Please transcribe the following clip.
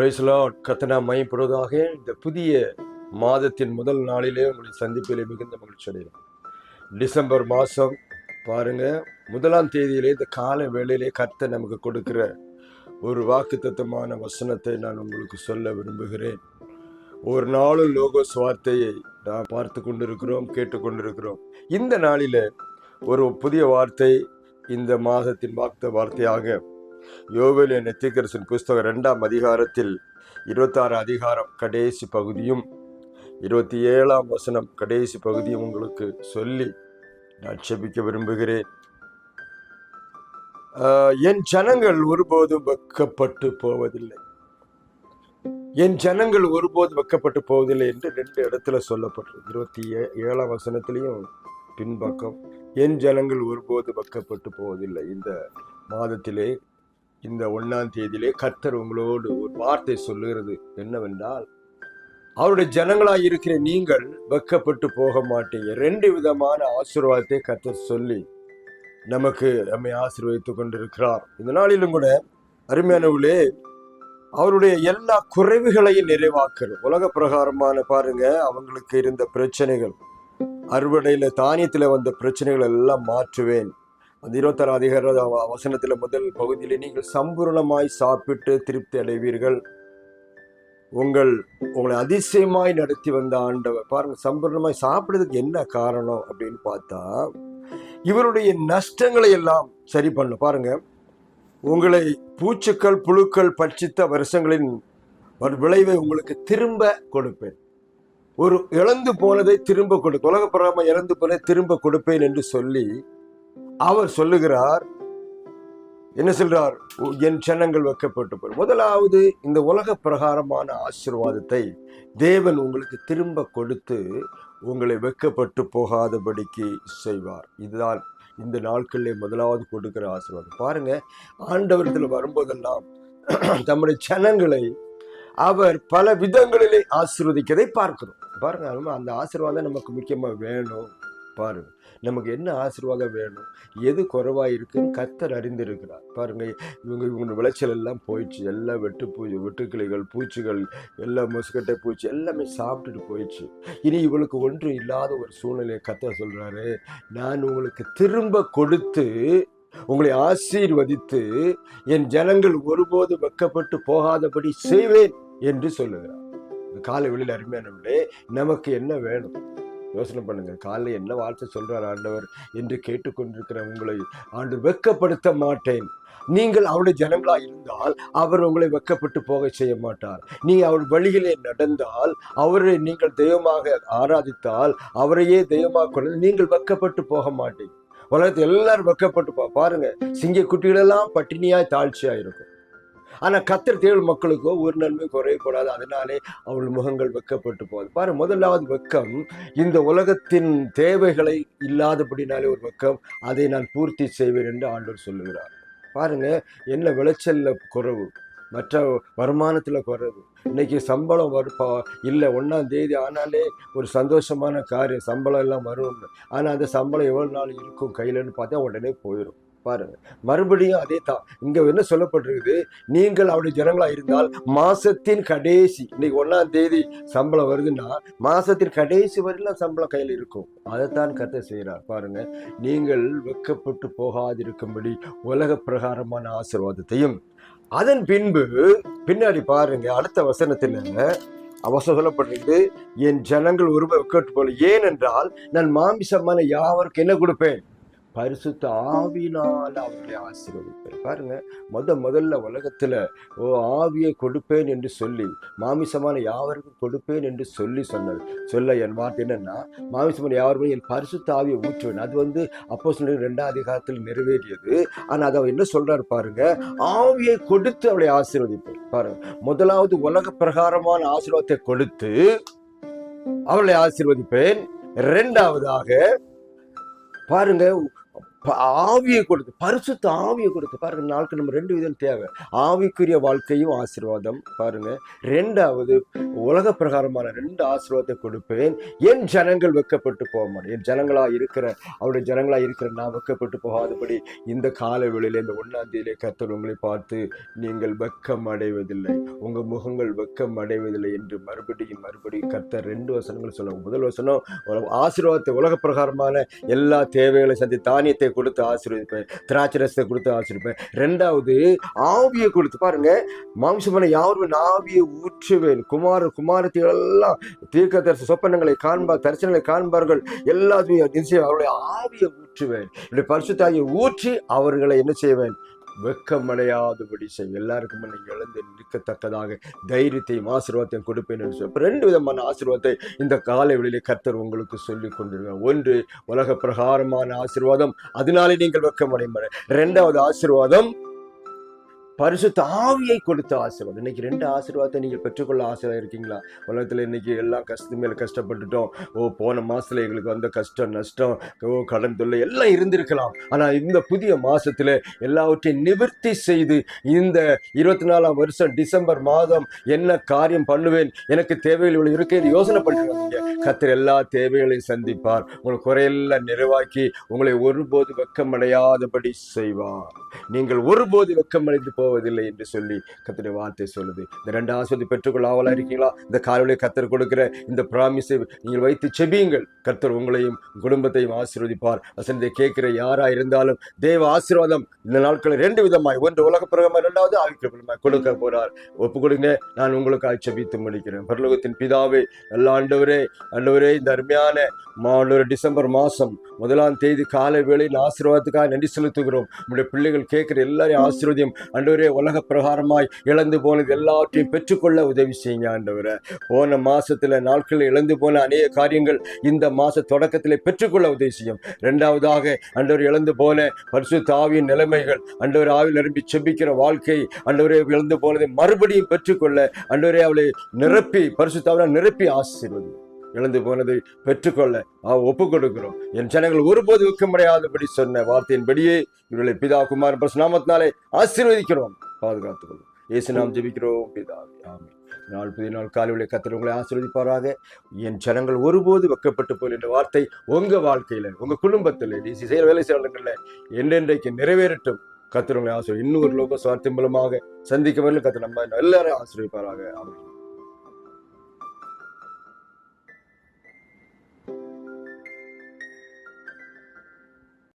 பிரைஸ்லாட் கத்தனா மயப்படுவதாக இந்த புதிய மாதத்தின் முதல் நாளிலே உங்களை சந்திப்பிலே மிகுந்த மகிழ்ச்சி அடைகிறோம். டிசம்பர் மாதம் பாருங்கள் முதலாம் தேதியிலே இந்த கால வேளையிலே கர்த்தர் நமக்கு கொடுக்கிற ஒரு வாக்குத்தத்தமான வசனத்தை நான் உங்களுக்கு சொல்ல விரும்புகிறேன். ஒரு நாளும் லோகோஸ் வார்த்தையை நாம் பார்த்து கொண்டிருக்கிறோம் கேட்டுக்கொண்டிருக்கிறோம் இந்த நாளில் ஒரு புதிய வார்த்தை இந்த மாதத்தின் வார்த்த வார்த்தையாக யோவேல் என் தீர்க்கரசன் புஸ்தகம் ரெண்டாம் அதிகாரத்தில் இருபத்தாறு அதிகாரம் கடைசி பகுதியும் இருபத்தி ஏழாம் வசனம் கடைசி பகுதியும் உங்களுக்கு சொல்லி நான் செபிக்க விரும்புகிறேன். என் ஜனங்கள் ஒருபோதும் வெக்கப்பட்டு போவதில்லை. என் ஜனங்கள் ஒருபோதும் வெக்கப்பட்டு போவதில்லை என்று ரெண்டு இடத்துல சொல்லப்பட்டது இருபத்தி ஏ ஏழாம் வசனத்திலையும் பின்பக்கம் என் ஜனங்கள் ஒருபோது வெக்கப்பட்டு போவதில்லை. இந்த மாதத்திலே இந்த ஒன்றாம் தேதியிலே கர்த்தர் உங்களோடு ஒரு வார்த்தை சொல்லுகிறது என்னவென்றால் அவருடைய ஜனங்களாக இருக்கிற நீங்கள் வெக்கப்பட்டு போக மாட்டீங்க. ரெண்டு விதமான ஆசீர்வாதத்தை கர்த்தர் சொல்லி நமக்கு நம்மை ஆசீர்வதித்துக் கொண்டிருக்கிறார். இந்த நாளிலும் கூட அருமையானவர்களே அவருடைய எல்லா குறைவுகளையும் நிறைவாக்கணும் உலக பிரகாரமான பாருங்க அவங்களுக்கு இருந்த பிரச்சனைகள். அறுவடையில தானியத்துல வந்த பிரச்சனைகள் எல்லாம் மாற்றுவேன். அந்த இருபத்தாறு அதிகார வசனத்தில் முதல் பகுதியிலே நீங்கள் சம்பூர்ணமாய் சாப்பிட்டு திருப்தி அடைவீர்கள். உங்கள் உங்களை அதிசயமாய் நடத்தி வந்த ஆண்டவர் பாருங்க சம்பூர்ணமாய் சாப்பிடுறதுக்கு என்ன காரணம் அப்படின்னு பார்த்தா இவருடைய நஷ்டங்களை எல்லாம் சரி பண்ணும் பாருங்க உங்களை பூச்சிக்கள் புழுக்கள் பட்சித்த வருஷங்களின் ஒரு விளைவை உங்களுக்கு திரும்ப கொடுப்பேன். ஒரு இழந்து போனதை திரும்ப கொடு. உலக இறந்து போனதை திரும்ப கொடுப்பேன் என்று சொல்லி அவர் சொல்லுகிறார் என்ன சொல்றார்? "உ- என் ஜனங்கள் வைக்கப்பட்டு போய் முதலாவது இந்த உலக பிரகாரமான ஆசீர்வாதத்தை தேவன் உங்களுக்கு திரும்ப கொடுத்து உங்களை வெக்கப்பட்டு போகாதபடிக்கு செய்வார். இதுதான் இந்த நாட்களிலே முதலாவது கொடுக்கிற ஆசீர்வாதம். பாருங்க ஆண்டவரத்தில் வரும்போதெல்லாம் தம்முடைய ஜனங்களை அவர் பல விதங்களிலே ஆசீர்வதிக்கதை பார்க்கிறோம். பாருங்க அந்த ஆசீர்வாதம் நமக்கு முக்கியமாக வேணும். பாருங்க. நமக்கு என்ன ஆசீர்வாதம் வேணும்? எது குறைவாக இருக்குன்னு கத்தர் அறிந்திருக்கிறார். பாருங்க இவங்க இவங்க விளைச்சல் எல்லாம் போயிடுச்சு. எல்லாம் வெட்டு பூ வெட்டுக்கிளிகள் பூச்சிகள் எல்லாம் முசுக்கட்டை பூச்சி எல்லாமே சாப்பிட்டுட்டு போயிடுச்சு. இனி இவளுக்கு ஒன்றும் இல்லாத ஒரு சூழ்நிலையை கத்தர் சொல்கிறாரு நான் உங்களுக்கு திரும்ப கொடுத்து உங்களை ஆசீர்வதித்து என் ஜனங்கள் ஒருபோது வெக்கப்பட்டு போகாதபடி செய்வேன் என்று சொல்லுகிறார். காலை வெளியில் அருமையானவர்களே நமக்கு என்ன வேணும்? யோசனை பண்ணுங்கள் காலைல என்ன வார்த்தை சொல்கிறார் ஆண்டவர்? என்று கேட்டுக்கொண்டிருக்கிற உங்களை ஆண்டு வெட்கப்படுத்த மாட்டேன். நீங்கள் அவருடைய ஜனங்களா இருந்தால் அவர் உங்களை வெக்கப்பட்டு போக செய்ய மாட்டார். நீ அவர் வழியிலே நடந்தால் அவரை நீங்கள் தெய்வமாக ஆராதித்தால் அவரையே தெய்வமாக கொண்டு நீங்கள் வெக்கப்பட்டு போக மாட்டீங்க உலகத்தில் எல்லாரும் வெக்கப்பட்டு பாருங்க சிங்க குட்டிகளெல்லாம் பட்டினியாய் தாழ்ச்சியாக இருக்கும். ஆனால் கத்தர் தேவல் மக்களுக்கோ ஒரு நன்மை குறையக்கூடாது. அதனாலே அவள் முகங்கள் வெட்கப்பட்டு போகுது. பாரு முதலாவது வெக்கம் இந்த உலகத்தின் தேவைகளை இல்லாதபடினாலே ஒரு வெக்கம். அதை நான் பூர்த்தி செய்வேன் என்று ஆண்டவர் சொல்லுகிறார். பாருங்க என்ன விளைச்சலில் குறைவு மற்ற வருமானத்தில் குறைவு. இன்னைக்கு சம்பளம் வருப்பா இல்லை ஒன்றாம் தேதி ஆனாலே ஒரு சந்தோஷமான காரியம் சம்பளம் எல்லாம் வரும் ஆனால் அந்த சம்பளம் எவ்வளோ நாள் இருக்கும் கையிலன்னு பார்த்தா உடனே போயிடும் பாருங்க மறுபடியும் அதே தான் இங்க என்ன சொல்லப்பட்டிருக்குது? நீங்கள் அவருடைய ஜனங்களா இருந்தால் மாசத்தின் கடைசி இன்னைக்கு ஒன்னாம் தேதி சம்பளம் வருதுன்னா மாசத்தின் கடைசி வரையிலும் சம்பளம் கையில் இருக்கும். அதைத்தான் கத்தை செய்கிறார் பாருங்க நீங்கள் வெட்கப்பட்டு போகாதிருக்கும்படி உலக பிரகாரமான ஆசீர்வாதத்தையும் அதன் பின்பு பின்னாடி பாருங்க அடுத்த வசனத்துல அவசரம் சொல்லப்பட்டிருக்கு என் ஜனங்கள் ஒருவர் வெக்கப்பட்டு போல ஏனென்றால் நான் மாமிசமான யாவருக்கு என்ன கொடுப்பேன்? பரிசுத்த ஆவியினால் அவர்களை ஆசீர்வதிப்பேன். பாருங்க முத முதல்ல உலகத்துல ஓ ஆவியை கொடுப்பேன் என்று சொல்லி மாமிசமான யாவருக்கும் கொடுப்பேன் என்று சொல்லி சொன்னது. சொல்ல என் வார்த்தை என்னன்னா மாமிசமான யாவருக்கும் என் பரிசுத்த ஆவியை ஊற்றுவேன். அது வந்து அப்போ சொல்லி ரெண்டாம் அதிகாரத்தில் நிறைவேறியது. ஆனால் அதை அவர் என்ன சொல்றாரு பாருங்க ஆவியை கொடுத்து அவளை ஆசீர்வதிப்பேன். பாருங்க முதலாவது உலக பிரகாரமான ஆசீர்வாதத்தை கொடுத்து அவளை ஆசீர்வதிப்பேன். இரண்டாவதாக பாருங்க ஆவியை கொடுத்து பரிசுத்த ஆவியை கொடுத்து பாருங்க நாளுக்கு நம்ம ரெண்டு விதம் தேவை. ஆவிக்குரிய வாழ்க்கையும் ஆசீர்வாதம். பாருங்க ரெண்டாவது உலக பிரகாரமான ரெண்டு ஆசீர்வாதத்தை கொடுப்பேன். என் ஜனங்கள் வெக்கப்பட்டு போக மாட்டேன் என் ஜனங்களா இருக்கிற அவருடைய ஜனங்களா இருக்கிற நான் வெக்கப்பட்டு போகாதபடி இந்த கால வேளையில இந்த ஒன்னாம் தேதியிலே உங்களை பார்த்து நீங்கள் வெக்கம் அடைவதில்லை. உங்க முகங்கள் வெக்கம் அடைவதில்லை என்று மறுபடியும் மறுபடியும் கத்தர் ரெண்டு வசனங்கள் சொல்லுவாங்க முதல் வசனம் ஆசீர்வாதத்தை உலக பிரகாரமான எல்லா தேவைகளை சந்தி தானியத்தை கொடுத்து ஆசீர்வதிப்பேன். திராட்சை ரசத்தை கொடுத்து ஆசீர்வதிப்பேன். ரெண்டாவது ஆவியை கொடுத்து பாருங்க மாம்சமான யாரும் ஆவியை ஊற்றுவேன். குமார குமாரத்தை எல்லாம் தீர்க்க தரிசன சொப்பனங்களை காண்பார் தரிசனங்களை காண்பார்கள். எல்லாத்தையும் அவருடைய ஆவியை ஊற்றுவேன். இப்படி பரிசுத்தாகிய ஊற்றி அவர்களை என்ன செய்வேன்? வெக்கமடையாதபடி செய்யும் எல்லாருக்கும் நீங்கள் எழுந்து நிற்கத்தக்கதாக தைரியத்தையும் ஆசீர்வாதத்தையும் கொடுப்பேன் என்று சொல்லி ரெண்டு விதமான ஆசீர்வாதத்தை இந்த காலை வெளியிலே கர்த்தர் உங்களுக்கு சொல்லி கொண்டிருக்கிறார். ஒன்று உலக பிரகாரமான ஆசீர்வாதம். அதனாலே நீங்கள் வெக்கமடையும் ரெண்டாவது ஆசீர்வாதம் பரிசுத்த ஆவியை கொடுத்த ஆசீர்வாதம். இன்னைக்கு ரெண்டு ஆசீர்வாதத்தை நீங்கள் பெற்றுக்கொள்ள ஆசையாக இருக்கீங்களா? உலகத்தில் இன்னைக்கு எல்லாம் கஷ்டத்து மேலே கஷ்டப்பட்டுட்டோம். ஓ போன மாசத்துல எங்களுக்கு வந்த கஷ்டம் நஷ்டம் ஓ கடன் தொல்லை எல்லாம் இருந்திருக்கலாம். ஆனால் இந்த புதிய மாசத்துல எல்லாவற்றையும் நிவர்த்தி செய்து இந்த இருபத்தி நாலாம் வருஷம் டிசம்பர் மாதம் என்ன காரியம் பண்ணுவேன்? எனக்கு தேவைகள் இவ்வளவு இருக்கு இது யோசனை பண்ணிட்டு கத்திர கத்தர் எல்லா தேவைகளையும் சந்திப்பார். உங்கள் குறையெல்லாம் நிறைவாக்கி உங்களை ஒருபோது வெக்கமடையாதபடி செய்வார். நீங்கள் ஒருபோது வெக்கமடைந்து போ போவதில்லை என்று சொல்லி கத்தனை வார்த்தை சொல்லுது. இந்த ரெண்டு ஆசிரியத்தை பெற்றுக்கொள்ள ஆவலா இருக்கீங்களா இந்த காலையிலே கத்தர் கொடுக்கிற இந்த பிராமிஸை நீங்கள் வைத்து செபியுங்கள். கர்த்தர் உங்களையும் குடும்பத்தையும் ஆசீர்வதிப்பார். வசனத்தை கேட்கிற யாராக இருந்தாலும் தேவ ஆசீர்வாதம் இந்த நாட்களில் ரெண்டு விதமாய் ஒன்று உலக பிரகமாக ரெண்டாவது ஆவிக்கிற பிரகமாக கொடுக்க போறார். ஒப்பு கொடுங்க நான் உங்களுக்காக செபித்து முடிக்கிறேன். பரலோகத்தின் பிதாவே எல்லா ஆண்டவரே ஆண்டவரே இந்த அருமையான மாண்டவர் டிசம்பர் மாசம் முதலாம் தேதி காலை வேளையில் ஆசீர்வாதத்துக்காக நன்றி செலுத்துகிறோம். நம்முடைய பிள்ளைகள் கேட்குற எல்லாரையும் ஆசீர்வதியும் ஆண்டவரே உலக பிரகாரமாய் இழந்து போனது எல்லாவற்றையும் பெற்றுக்கொள்ள உதவி செய்யுங்க ஆண்டவரை. போன மாசத்துல நாட்களில் இழந்து போன அநேக காரியங்கள் இந்த மாச தொடக்கத்திலே பெற்றுக்கொள்ள உதவி செய்யும். இரண்டாவதாக அன்றவர் இழந்து போன பரிசு தாவியின் நிலைமைகள் அன்றவர் ஆவில் நிரம்பி செபிக்கிற வாழ்க்கை அன்றவரே இழந்து போனதை மறுபடியும் பெற்றுக்கொள்ள அன்றவரே அவளை நிரப்பி பரிசுத்தாவினால் நிரப்பி ஆசீர்வதி. இழந்து போனதை பெற்றுக்கொள்ள ஒப்பு கொடுக்கிறோம் என் ஜனங்கள் ஒருபோது வெக்கமடையாதபடி சொன்ன வார்த்தையின்படியே இவர்களை பிதா குமார் நாமத்தினாலே ஆசீர்வதிக்கிறோம். பாதுகாத்துக் கொள்வோம் இயேசு நாம் ஜெபிக்கிறோம் பிதாவே ஆமே நாள் புதிய நாள் காலையில் கத்திர உங்களை ஆசீர்வதிப்பாராக. என் ஜனங்கள் ஒருபோது வெக்கப்பட்டு போல் என்ற வார்த்தை உங்க வாழ்க்கையில உங்க குடும்பத்தில் நீ செய்கிற வேலை செய்யறதுல என்றென்றைக்கு நிறைவேறட்டும். கத்தர் ஆசிரியர் இன்னொரு லோக சுவார்த்தம் மூலமாக சந்திக்க வரல கத்திர நம்ம எல்லாரும் ஆசிரியப்பாராக ஆமென்.